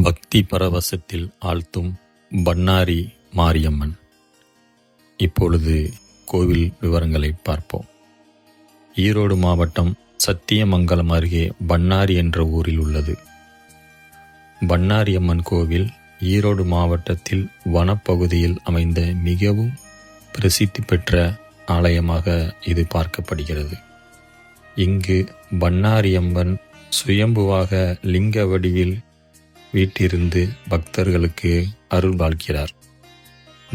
பக்தி பரவசத்தில் ஆழ்த்தும் பண்ணாரி மாரியம்மன். இப்பொழுது கோவில் விவரங்களை பார்ப்போம். ஈரோடு மாவட்டம் சத்தியமங்கலம் அருகே பண்ணாரி என்ற ஊரில் உள்ளது. பண்ணாரி அம்மன் கோவில் ஈரோடு மாவட்டத்தில் வனப்பகுதியில் அமைந்த மிகவும் பிரசித்தி பெற்ற ஆலயமாக இது பார்க்கப்படுகிறது. இங்கு பன்னாரியம்மன் சுயம்புவாக லிங்க வடிவில் வீட்டிருந்து பக்தர்களுக்கு அருள் வாழ்க்கிறார்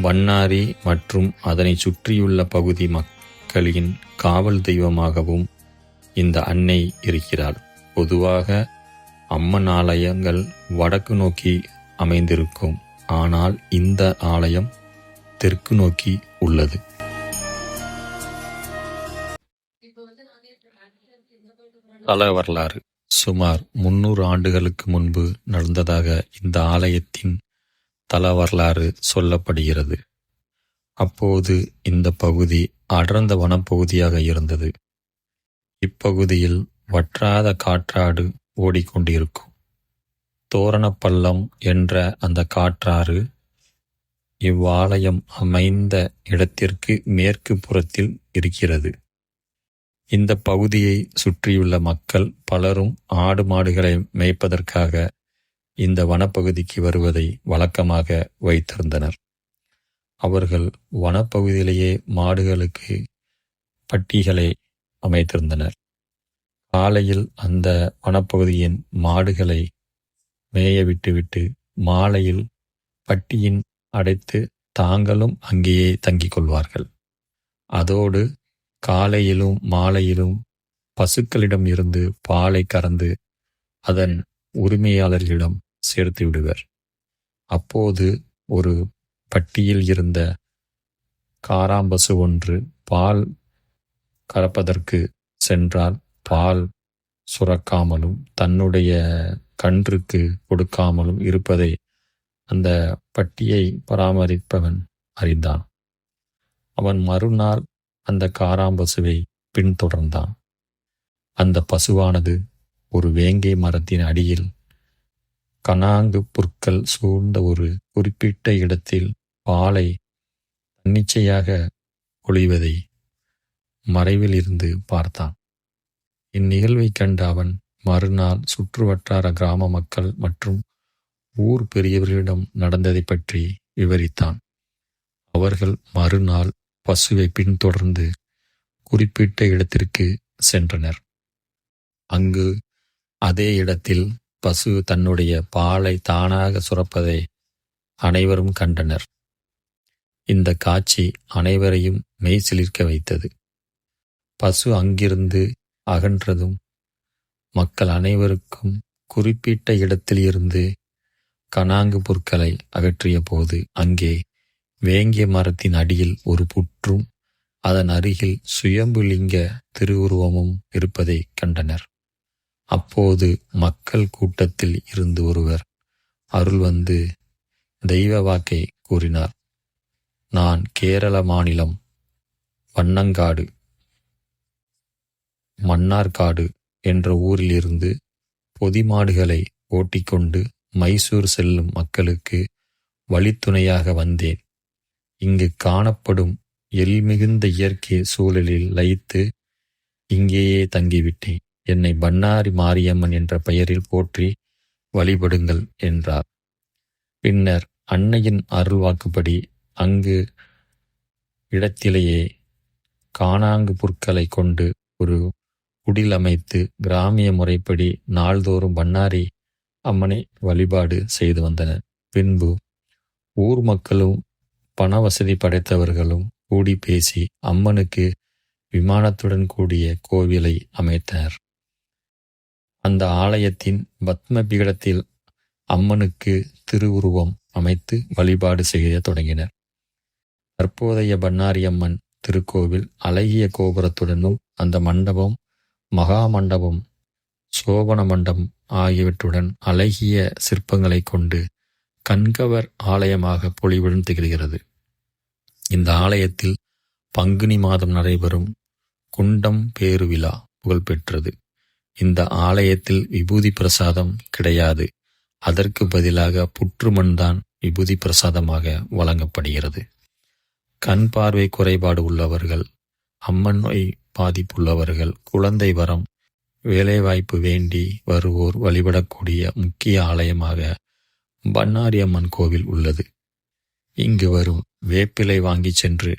பண்ணாரி மற்றும் அதனை சுற்றியுள்ள பகுதி மக்களின் காவல் தெய்வமாகவும் இந்த அன்னை இருக்கிறார் பொதுவாக அம்மன் ஆலயங்கள் வடக்கு நோக்கி அமைந்திருக்கும். ஆனால் இந்த ஆலயம் தெற்கு நோக்கி உள்ளது. தல வரலாறு. சுமார் முன்னூறு ஆண்டுகளுக்கு முன்பு நடந்ததாக இந்த ஆலயத்தின் தல வரலாறு சொல்லப்படுகிறது. அப்போது இந்த பகுதி அடர்ந்த வனப்பகுதியாக இருந்தது. இப்பகுதியில் வற்றாத காற்றாடு ஓடிக்கொண்டிருக்கும். தோரணப்பள்ளம் என்ற அந்த காற்றாறு இவ்வாலயம் அமைந்த இடத்திற்கு மேற்கு புறத்தில் இருக்கிறது. இந்த பகுதியை சுற்றியுள்ள மக்கள் பலரும் ஆடு மாடுகளை மேய்ப்பதற்காக இந்த வனப்பகுதிக்கு வருவதை வழக்கமாக வைத்திருந்தனர். அவர்கள் வனப்பகுதியிலேயே மாடுகளுக்கு பட்டிகளை அமைத்திருந்தனர். காலையில் அந்த வனப்பகுதியின் மாடுகளை மேய விட்டுவிட்டு மாலையில் பட்டியின் அடைத்து தாங்களும் அங்கேயே தங்கிக் கொள்வார்கள். அதோடு காலையிலும் மாலையிலும் பசுக்களிடம் இருந்து பாலை கறந்து அதன் உரிமையாளர்களிடம் சேர்த்து விடுவர். அப்போது ஒரு பட்டியில் இருந்த காராம்பசு ஒன்று பால் கறப்பதற்கு சென்றால் பால் சுரக்காமலும் தன்னுடைய கன்றுக்கு கொடுக்காமலும் இருப்பதை அந்த பட்டியை பராமரிப்பவன் அறிந்தான். அவன் மறுநாள் அந்த காராம்பசுவை பின்தொடர்ந்தான். அந்த பசுவானது ஒரு வேங்கை மரத்தின் அடியில் கனாங்கு புற்கள் சூழ்ந்த ஒரு குறிப்பிட்ட இடத்தில் பாலை தன்னிச்சையாக ஒழிவதை மறைவில் இருந்து பார்த்தான். இந்நிகழ்வை கண்ட அவன் மறுநாள் சுற்றுவட்டார கிராம மக்கள் மற்றும் ஊர் பெரியவர்களிடம் நடந்ததை பற்றி விவரித்தான். அவர்கள் மறுநாள் பசுவை பின்தொடர்ந்து குறிப்பிட்ட இடத்திற்கு சென்றனர். அங்கு அதே இடத்தில் பசு தன்னுடைய பாலை தானாக சுரப்பதை அனைவரும் கண்டனர். இந்த காட்சி அனைவரையும் மெய்சிலிர்க்க வைத்தது. பசு அங்கிருந்து அகன்றதும் மக்கள் அனைவருக்கும் குறிப்பிட்ட இடத்தில் இருந்து கனாங்கு பொருட்களை அகற்றிய போது அங்கே வேங்கிய மரத்தின் அடியில் ஒரு புற்றும் அதன் அருகில் சுயம்புலிங்க திருவுருவமும் இருப்பதை கண்டனர். அப்போது மக்கள் கூட்டத்தில் இருந்து ஒருவர் அருள் வந்து தெய்வ வாக்கை கூறினார். நான் கேரள மாநிலம் வண்ணங்காடு மன்னார்காடு என்ற ஊரில் இருந்து பொதிமாடுகளை ஓட்டிக்கொண்டு மைசூர் செல்லும் மக்களுக்கு வழித்துணையாக வந்தேன். இங்கு காணப்படும் எல்மிகுந்த இயற்கை சூழலில் லயித்து இங்கேயே தங்கிவிட்டேன். என்னை பண்ணாரி மாரியம்மன் என்ற பெயரில் போற்றி வழிபடுங்கள் என்றார். பின்னர் அன்னையின் அருள்வாக்குப்படி அங்கு இடத்திலேயே காணாங்கு புற்களை கொண்டு ஒரு குடில் அமைத்து கிராமிய முறைப்படி நாள்தோறும் பண்ணாரி அம்மனை வழிபாடு செய்து வந்தனர். பின்பு ஊர் மக்களும் பண வசதி படைத்தவர்களும் கூடி பேசி அம்மனுக்கு விமானத்துடன் கூடிய கோவிலை அமைத்தனர் அந்த ஆலயத்தின் பத்ம பீடத்தில் அம்மனுக்கு திருவுருவம் அமைத்து வழிபாடு செய்ய தொடங்கினர். தற்போதைய பண்ணாரி அம்மன் திருக்கோவில் அழகிய கோபுரத்துடனும் அந்த மண்டபம் மகா மண்டபம் சோபன மண்டபம் ஆகியவற்றுடன் அழகிய சிற்பங்களை கொண்டு கண்கவர் ஆலயமாக பொலிவுடன் திகழ்கிறது. இந்த ஆலயத்தில் பங்குனி மாதம் நடைபெறும் குண்டம் பேருவிழா புகழ்பெற்றது. இந்த ஆலயத்தில் விபூதி பிரசாதம் கிடையாது. அதற்கு பதிலாக புற்றுமண்தான் விபூதி பிரசாதமாக வழங்கப்படுகிறது. கண் பார்வை குறைபாடு உள்ளவர்கள் அம்மன் நோய் பாதிப்புள்ளவர்கள் குழந்தை வரம் வேலைவாய்ப்பு வேண்டி வருவோர் வழிபடக்கூடிய முக்கிய ஆலயமாக பண்ணாரி அம்மன் கோவில் உள்ளது. இங்கு வரும் வேப்பிலை வாங்கிச் சென்று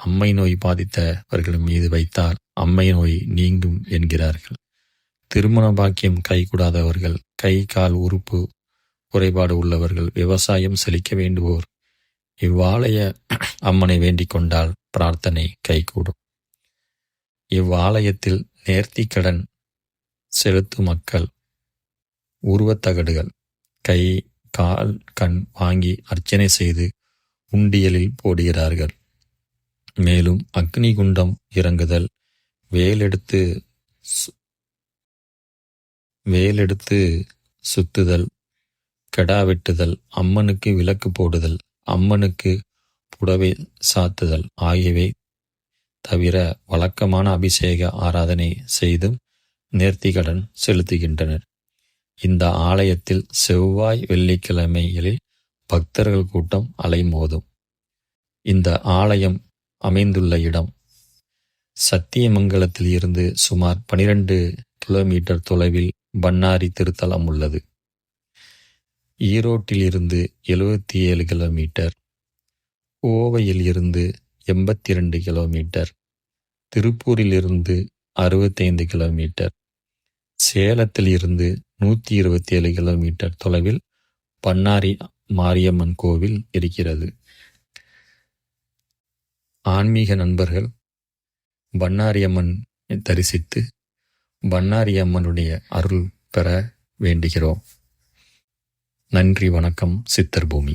அம்மை நோய் பாதித்தவர்கள் மீது வைத்தால் அம்மை நோய் நீங்கும் என்கிறார்கள். திருமண பாக்கியம் கைகூடாதவர்கள் கை கால் உறுப்பு குறைபாடு உள்ளவர்கள் விவசாயம் செழிக்க வேண்டுவோர் இவ்வாலய அம்மனை வேண்டிக் கொண்டால் பிரார்த்தனை கைகூடும். இவ்வாலயத்தில் நேர்த்திக்கடன் செலுத்தும் மக்கள் உருவத்தகடுகள் கை கால் கண் வாங்கி அர்ச்சனை செய்து உண்டியலில் போடுகிறார்கள். மேலும் அக்னி குண்டம் இறங்குதல் வேலெடுத்து வேலெடுத்து சுத்துதல் கெடா வெட்டுதல் அம்மனுக்கு விளக்கு போடுதல் அம்மனுக்கு புடவை சாத்துதல் ஆகியவை தவிர வழக்கமான அபிஷேக ஆராதனை செய்தும் நேர்த்திக்கடன் செலுத்துகின்றனர். இந்த ஆலயத்தில் செவ்வாய் வெள்ளிக்கிழமைகளில் பக்தர்கள் கூட்டம் அலைமோதும். இந்த ஆலயம் அமைந்துள்ள இடம் சத்தியமங்கலத்தில் இருந்து சுமார் 12 கிலோமீட்டர் தொலைவில் பண்ணாரி திருத்தலம் உள்ளது. ஈரோட்டில் இருந்து 77 கிலோமீட்டர் கோவையில் இருந்து 82 கிலோமீட்டர் திருப்பூரில் இருந்து 65 கிலோமீட்டர் சேலத்தில் இருந்து 127 கிலோமீட்டர் தொலைவில் பண்ணாரி மாரியம்மன் கோவில் இருக்கிறது. ஆன்மீக நண்பர்கள் பன்னாரியம்மன் தரிசித்து பன்னாரியம்மனுடைய அருள் பெற வேண்டுகிறோம். நன்றி வணக்கம் சித்தர் பூமி.